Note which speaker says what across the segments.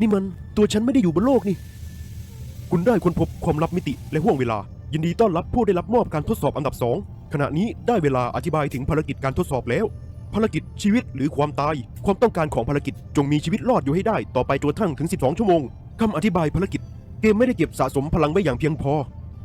Speaker 1: นี่มันตัวฉันไม่ได้อยู่บนโลกนี่ คุณได้ค้นพบความลับมิติและห่วงเวลา ยินดีต้อนรับผู้ได้รับมอบการทดสอบอันดับ2ขณะนี้ได้เวลาอธิบายถึงภารกิจการทดสอบแล้ว ภารกิจชีวิตหรือความตาย ความต้องการของภารกิจจงมีชีวิตรอดอยู่ให้ได้ต่อไปจนทั่งถึง 12 ชั่วโมงคำอธิบายภารกิจ เกมไม่ได้เก็บสะสมพลังไว้อย่างเพียงพอ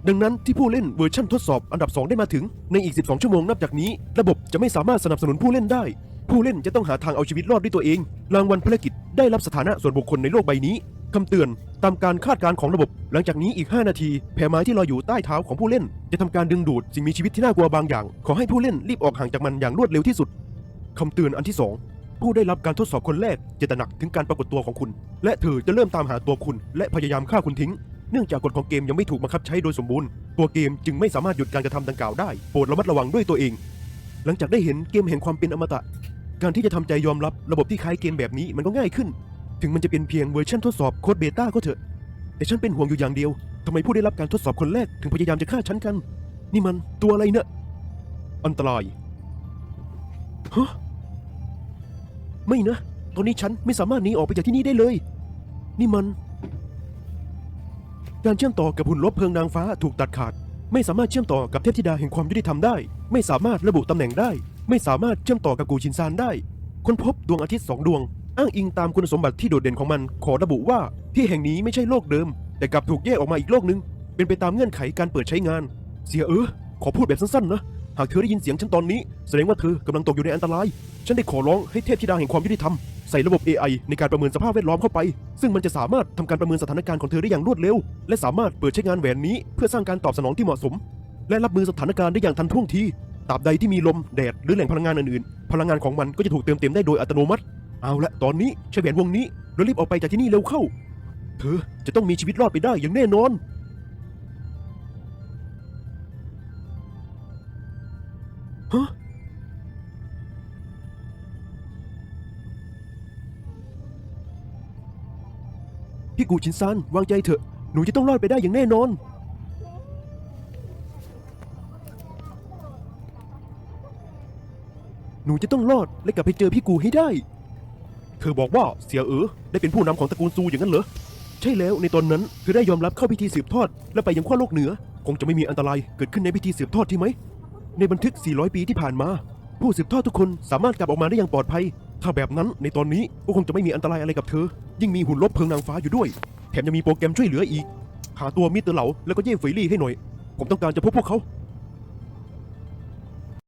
Speaker 1: ดังนั้นที่ผู้เล่นเวอร์ชันทดสอบอันดับ 2 ได้มาถึงในอีก 12 ชั่วโมงนับจากนี้ ระบบจะไม่สามารถสนับสนุนผู้เล่นได้ ผู้เล่นจะต้องหาทางเอาชีวิตรอดด้วยตัวเอง รางวัลภารกิจ ได้รับสถานะส่วนบุคคลในโลกใบนี้คำเตือนตามการคาดการณ์ของระบบ หลังจากนี้อีก 5 นาที แผ่ไม้ที่ลอยอยู่ใต้เท้าของผู้เล่น จะทำการดึงดูดสิ่งมีชีวิตที่น่ากลัวบางอย่าง ขอให้ผู้เล่นรีบออกห่างจากมันอย่างรวดเร็วที่สุดคำเตือนอันที่ 2 ผู้ได้รับการทดสอบคนแรกจะตระหนักถึงการปรากฏตัวของคุณ และเธอจะเริ่มตามหาตัวคุณ และพยายามฆ่าคุณทิ้งเนื่องจากกฎของเกมยังไม่ถูกบังคับใช้โดยสมบูรณ์ ตัวเกมจึงไม่สามารถหยุดการกระทำดังกล่าวได้ โปรดระมัดระวังด้วยตัวเอง หลังจากได้เห็นเกมแห่งความเป็นอมตะ การที่จะทำใจยอมรับระบบที่คล้ายเกมแบบนี้มันก็ง่ายขึ้น ถึงมันจะเป็นเพียงเวอร์ชันทดสอบโค้ดเบต้าก็เถอะ แต่ฉันเป็นห่วงอยู่อย่างเดียวทำไมผู้ได้รับการทดสอบคนแรกถึงพยายามจะฆ่าฉันกัน นี่มันตัวอะไรเนะอันตรายฮะไม่นะ ตอนนี้ฉันไม่สามารถหนีออกไปจากที่นี่ได้เลย นี่มัน การเชื่อมต่อกับหุ่นลบเพลิงนางฟ้าถูกตัดขาด ไม่สามารถเชื่อมต่อกับเทพธิดาแห่งความยุติธรรมได้ ไม่สามารถระบุตำแหน่งได้ ไม่สามารถเชื่อมต่อกับกูชินซานได้ค้นพบดวงอาทิตย์สองดวง อ้างอิงตามคุณสมบัติที่โดดเด่นของมัน ขอระบุว่าที่แห่งนี้ไม่ใช่โลกเดิม แต่กลับถูกแยกออกมาอีกโลกหนึ่งเป็นไปตามเงื่อนไขการเปิดใช้งาน เสียเออ ขอพูดแบบสั้นๆนะ หากเธอได้ยินเสียงฉันตอนนี้ แสดงว่าเธอกำลังตกอยู่ในอันตราย ฉันได้ขอร้องให้เทพธิดาแห่งความยุติธรรมใส่ระบบ AI ในการประเมินสภาพแวดล้อมเข้าไป ซึ่งมันจะสามารถทำการประเมินสถานการณ์ของเธอได้อย่างรวดเร็ว และสามารถเปิดใช้งานแหวนนี้ เพื่อสร้างการตอบสนองที่เหมาะสม และรับมือสถานการณ์ได้อย่างทันท่วงที ตราบใดที่มีลมแดดหรือแหล่งพลังงานอื่นๆ พลังงานของมันก็จะถูกเติมเต็มได้โดยอัตโนมัติ เอาละตอนนี้ใช้แหวนวงนี้เรารีบออกไปจากที่นี่เร็วเข้า เธอจะต้องมีชีวิตรอดไปได้อย่างแน่นอน ฮะ พี่กูชินซานวางใจเถอะ หนูจะต้องรอดไปได้อย่างแน่นอน หนูจะต้องรอดและกลับไปเจอพี่กูให้ได้ เธอบอกว่าเสียเอ๋อได้เป็นผู้นำของตระกูลซูอย่างนั้นเหรอ ใช่แล้วในตอนนั้นเธอได้ยอมรับเข้าพิธีสืบทอด และไปยังขั้วโลกเหนือ คงจะไม่มีอันตรายเกิดขึ้นในพิธีสืบทอดที่ไหม ในบันทึก 400 ปีที่ผ่านมา ผู้สืบทอดทุกคนสามารถกลับออกมาได้อย่างปลอดภัย ถ้าแบบนั้นในตอนนี้ก็คงจะไม่มีอันตรายอะไรกับเธอ ยิ่งมีหุ่นลบเพลิงนางฟ้าอยู่ด้วย แถมยังมีโปรแกรมช่วยเหลืออีก หาตัวมิสเตอร์เหลาแล้วก็เย่เฟยลี่ให้หน่อย ผมต้องการจะพบพวกเขา